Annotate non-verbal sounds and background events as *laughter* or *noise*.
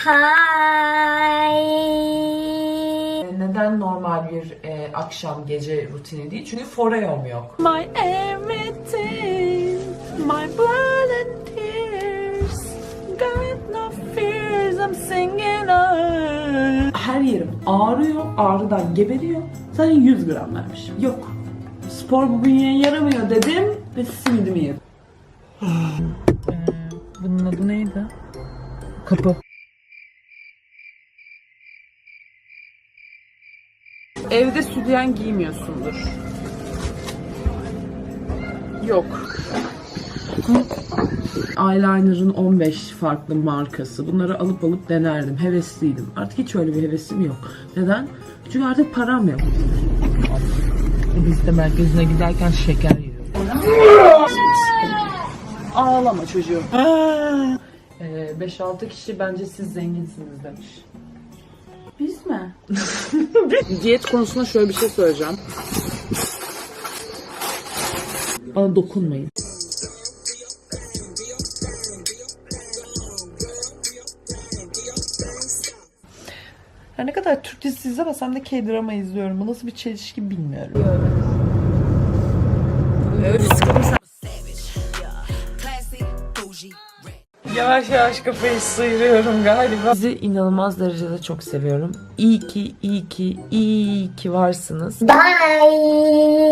Hi. Neden normal bir e, akşam gece rutini değil? Çünkü foreom yok. My everything, my blood and tears. Got no fears, I'm singing on. Her yerim ağrıyor, ağrıdan geberiyor. Sadece 100 gram vermişim. Yok. Spor bu bünyeye yaramıyor dedim ve simidimi yedim. Bunun adı neydi? Kapı. Evde sütyen giymiyorsundur. Yok. Eyeliner'ın 15 farklı markası. Bunları alıp alıp denerdim. Hevesliydim. Artık hiç öyle bir hevesim yok. Neden? Çünkü artık param yok. Biz de merkezine giderken şeker yiyoruz. Ağlama çocuğum. Ee, 5-6 kişi bence siz zenginsiniz demiş. Biz mi? *laughs* Diyet konusunda şöyle bir şey söyleyeceğim. Bana dokunmayın. Her ne kadar Türk dizisi izlemesem de K-drama izliyorum. Bu nasıl bir çelişki bilmiyorum. Yavaş yavaş kafayı sıyırıyorum galiba. Sizi inanılmaz derecede çok seviyorum. İyi ki, iyi ki, iyi ki varsınız. Bye.